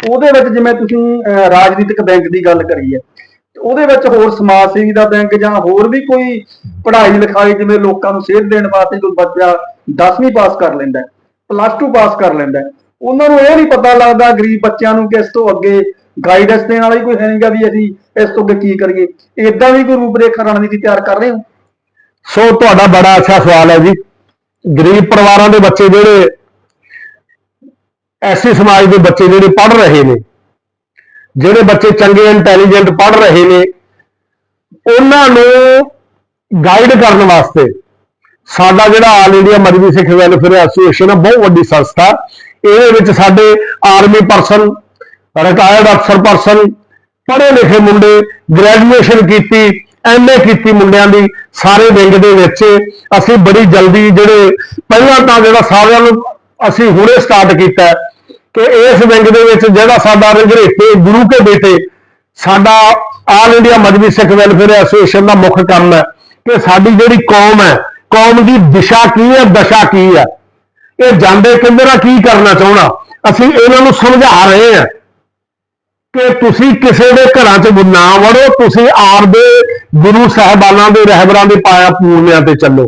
ਉਹਦੇ ਵਿੱਚ ਜਿਵੇਂ ਤੁਸੀਂ ਅਹ, ਰਾਜਨੀਤਿਕ ਬੈਂਕ ਦੀ ਗੱਲ ਕਰੀ ਹੈ ਉਹਦੇ ਵਿੱਚ ਹੋਰ ਸਮਾਜ ਸੇਵੀ ਦਾ ਬੈਂਕ ਜਾਂ ਹੋਰ ਵੀ ਕੋਈ ਪੜ੍ਹਾਈ ਲਿਖਾਈ ਜਿਵੇਂ ਲੋਕਾਂ ਨੂੰ ਸੇਧ ਦੇਣ ਵਾਸਤੇ ਕੋਈ ਬੱਚਾ 10ਵੀਂ ਪਾਸ ਕਰ ਲੈਂਦਾ ਪਲੱਸ 2 ਪਾਸ ਕਰ ਲੈਂਦਾ ਉਹਨਾਂ ਨੂੰ ਇਹ ਨਹੀਂ ਪਤਾ ਲੱਗਦਾ ਗਰੀਬ ਬੱਚਿਆਂ ਨੂੰ ਕਿ ਇਸ ਤੋਂ ਅੱਗੇ ਗਾਈਡੈਂਸ ਦੇਣ ਵਾਲਾ ਹੀ ਕੋਈ ਹੈ ਨਹੀਂਗਾ ਵੀ ਅਸੀਂ ਇਸ ਤੋਂ ਅੱਗੇ ਕੀ ਕਰੀਏ। ਇਦਾਂ ਵੀ ਕੋਈ ਰੂਪਰੇਖਾ ਰਣਨੀਤੀ ਤਿਆਰ ਕਰ ਰਹੇ ਹੋ? ਸੋ ਤੁਹਾਡਾ ਬੜਾ ਅੱਛਾ ਸਵਾਲ ਹੈ ਜੀ। ਗਰੀਬ ਪਰਿਵਾਰਾਂ ਦੇ ਬੱਚੇ ਜਿਹੜੇ ਐਸੀ ਸਮਾਜ ਦੇ ਬੱਚੇ ਜਿਹੜੇ ਪੜ੍ਹ ਰਹੇ ਨੇ, ਜਿਹੜੇ ਬੱਚੇ ਚੰਗੇ ਇੰਟੈਲੀਜੈਂਟ ਪੜ੍ਹ ਰਹੇ ਨੇ, ਉਹਨਾਂ ਨੂੰ ਗਾਈਡ ਕਰਨ ਵਾਸਤੇ ਸਾਡਾ ਜਿਹੜਾ All India Mazhabi Sikh Welfare Association ਹੈ ਬਹੁਤ ਵੱਡੀ ਸੰਸਥਾ। ਇਹਦੇ ਵਿੱਚ ਸਾਡੇ ਆਰਮੀ ਪਰਸਨ ਰਿਟਾਇਰਡ ਅਫਸਰ ਪਰਸਨ ਪੜ੍ਹੇ ਲਿਖੇ ਮੁੰਡੇ ਗ੍ਰੈਜੂਏਸ਼ਨ ਕੀਤੀ ਐਮਏ ਕੀਤੀ ਮੁੰਡਿਆਂ ਦੀ, ਸਾਰੇ ਵਿੰਗ ਦੇ ਵਿੱਚ। ਅਸੀਂ ਬੜੀ ਜਲਦੀ ਜਿਹੜੇ ਪਹਿਲਾਂ ਤਾਂ ਜਿਹੜਾ ਸਾਰਿਆਂ ਨੂੰ ਅਸੀਂ ਹੁਣੇ ਸਟਾਰਟ ਕੀਤਾ ਕਿ ਇਸ ਵਿੰਗ ਦੇ ਵਿੱਚ ਜਿਹੜਾ ਸਾਡਾ ਰੰਗਰੇਟੇ ਗੁਰੂ ਕੇ ਬੇਟੇ, ਸਾਡਾ All India Mazhabi Sikh Welfare Association ਦਾ ਮੁੱਖ ਕੰਮ ਹੈ ਕਿ ਸਾਡੀ ਜਿਹੜੀ ਕੌਮ ਹੈ ਕੌਮ ਦੀ ਦਿਸ਼ਾ ਕੀ ਹੈ, ਦਸ਼ਾ ਕੀ ਹੈ? ਇਹ ਜਾਂਦੇ ਕਿੰਦਰ ਆ, ਕੀ ਕਰਨਾ ਚਾਹਣਾ? ਅਸੀਂ ਇਹਨਾਂ ਨੂੰ ਸਮਝਾ ਰਹੇ ਹਾਂ ਕਿ ਤੁਸੀਂ ਕਿਸੇ ਦੇ ਘਰਾਂ 'ਚ ਨਾ ਵੜੋ, ਤੁਸੀਂ ਆਪਦੇ ਗੁਰੂ ਸਾਹਿਬਾਨਾਂ ਦੇ ਰਹਿਬਰਾਂ ਦੇ ਪਾਇਆ ਪੂਰਨਿਆਂ ਤੇ ਚੱਲੋ।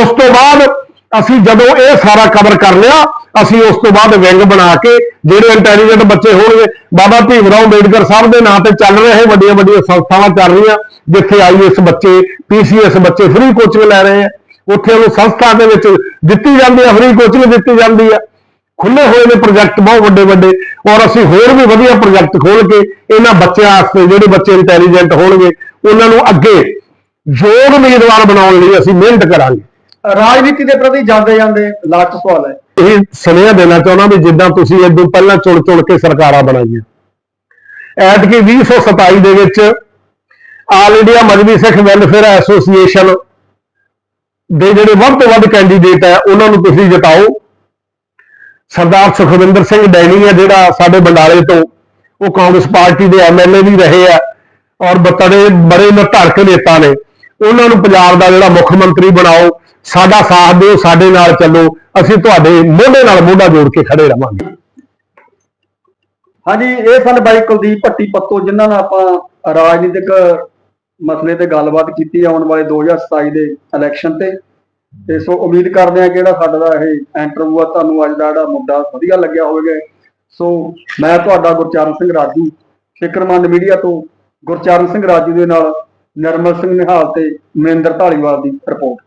ਉਸ ਤੋਂ ਬਾਅਦ ਅਸੀਂ ਜਦੋਂ ਇਹ ਸਾਰਾ ਕਵਰ ਕਰ ਲਿਆ, ਅਸੀਂ ਉਸ ਤੋਂ ਬਾਅਦ ਵਿੰਗ ਬਣਾ ਕੇ, ਜਿਹੜੇ ਇੰਟੈਲੀਜੈਂਟ ਬੱਚੇ ਹੋਣਗੇ, ਬਾਬਾ ਭੀਮ ਰਾਓ ਅੰਬੇਡਕਰ ਸਾਹਿਬ ਦੇ ਨਾਂ ਤੇ ਚੱਲ ਰਹੇ ਵੱਡੀਆਂ ਵੱਡੀਆਂ ਸੰਸਥਾਵਾਂ ਚੱਲ ਰਹੀਆਂ, ਜਿੱਥੇ ਆਈਐਸ ਬੱਚੇ ਪੀਸੀਐਸ ਬੱਚੇ ਫ੍ਰੀ ਕੋਚਿੰਗ ਲੈ ਰਹੇ ਆ। ਉੱਥੇ ਉਹਨੂੰ ਸੰਸਥਾ ਦੇ ਵਿੱਚ ਦਿੱਤੀ ਜਾਂਦੀ ਹੈ ਫ੍ਰੀ ਕੋਚਿੰਗ ਦਿੱਤੀ ਜਾਂਦੀ ਹੈ ਖੁੱਲੇ ਹੋਏ ਨੇ ਪ੍ਰੋਜੈਕਟ ਬਹੁਤ ਵੱਡੇ ਵੱਡੇ ਔਰ ਅਸੀਂ ਹੋਰ ਵੀ ਵਧੀਆ ਪ੍ਰੋਜੈਕਟ ਖੋਲ ਕੇ ਇਹਨਾਂ ਬੱਚਿਆਂ ਵਾਸਤੇ, ਜਿਹੜੇ ਬੱਚੇ ਇੰਟੈਲੀਜੈਂਟ ਹੋਣਗੇ, ਉਹਨਾਂ ਨੂੰ ਅੱਗੇ ਯੋਗ ਉਮੀਦਵਾਰ ਬਣਾਉਣ ਲਈ ਅਸੀਂ ਮਿਹਨਤ ਕਰਾਂਗੇ। ਰਾਜਨੀਤੀ ਦੇ ਪ੍ਰਤੀ ਜਾਂਦੇ ਜਾਂਦੇ ਲਾਸਟ ਸਵਾਲ ਹੈ। ਇਹ ਸੁਨੇਹਾ ਦੇਣਾ ਚਾਹੁੰਦਾ ਵੀ ਜਿੱਦਾਂ ਤੁਸੀਂ ਇਹ ਪਹਿਲਾਂ ਚੁਣ ਚੁਣ ਕੇ ਸਰਕਾਰਾਂ ਬਣਾਈਆਂ। ਐਤਕੀ 2027 ਦੇ ਵਿੱਚ All India Mazhabi Sikh Welfare Association ਦੇ ਜਿਹੜੇ ਵੱਧ ਤੋਂ ਵੱਧ ਕੈਂਡੀਡੇਟ ਹੈ, ਉਹਨਾਂ ਨੂੰ ਤੁਸੀਂ ਜਿਤਾਓ। ਸਰਦਾਰ ਸੁਖਵਿੰਦਰ ਸਿੰਘ ਡੈਣੀ ਹੈ, ਜਿਹੜਾ ਸਾਡੇ ਬੰਡਾਲੇ ਤੋਂ ਉਹ ਕਾਂਗਰਸ ਪਾਰਟੀ ਦੇ ਐਮਐਲਏ ਵੀ ਰਹੇ ਆ ਔਰ ਬਤੜੇ ਬੜੇ ਨਿਧੜਕ ਨੇਤਾ ਨੇ। ਉਹਨਾਂ ਨੂੰ ਪੰਜਾਬ ਦਾ ਜਿਹੜਾ ਮੁੱਖ ਮੰਤਰੀ ਬਣਾਓ। ਸਾਡਾ ਸਾਥ ਦਿਓ, ਸਾਡੇ ਨਾਲ ਚੱਲੋ, ਅਸੀਂ ਤੁਹਾਡੇ ਮੋਢੇ ਨਾਲ ਮੋਢਾ ਜੋੜ ਕੇ ਖੜੇ ਰਵਾਂਗੇ। ਹਾਂਜੀ, ਇਹ ਸਨ ਬਾਈ ਕੁਲਦੀਪ ਭੱਟੀ ਪੱਤੋ, ਜਿਨ੍ਹਾਂ ਨਾਲ ਆਪਾਂ ਰਾਜਨੀਤਿਕ ਮਸਲੇ ਤੇ ਗੱਲਬਾਤ ਕੀਤੀ ਆਉਣ ਵਾਲੇ 2027 ਦੇ ਇਲੈਕਸ਼ਨ ਤੇ। ਤੇ ਸੋ ਉਮੀਦ ਕਰਦੇ ਹਾਂ ਕਿ ਜਿਹੜਾ ਸਾਡਾ ਦਾ ਇਹ ਇੰਟਰਵਿਊ ਆ, ਤੁਹਾਨੂੰ ਅੱਜ ਦਾ ਜਿਹੜਾ ਮੁੱਦਾ ਵਧੀਆ ਲੱਗਿਆ ਹੋਵੇਗਾ। ਸੋ ਮੈਂ ਤੁਹਾਡਾ ਗੁਰਚਰਨ ਸਿੰਘ ਰਾਜੂ ਸ਼ਿਕਰਮੰਦ ਮੀਡੀਆ ਤੋਂ ਗੁਰਚਰਨ ਸਿੰਘ ਰਾਜੂ ਦੇ ਨਾਲ ਨਰਮਲ ਸਿੰਘ ਨਿਹਾਲ ਤੇ ਮਹਿੰਦਰ ਢਾਲੀਵਾਲ ਦੀ ਰਿਪੋਰਟ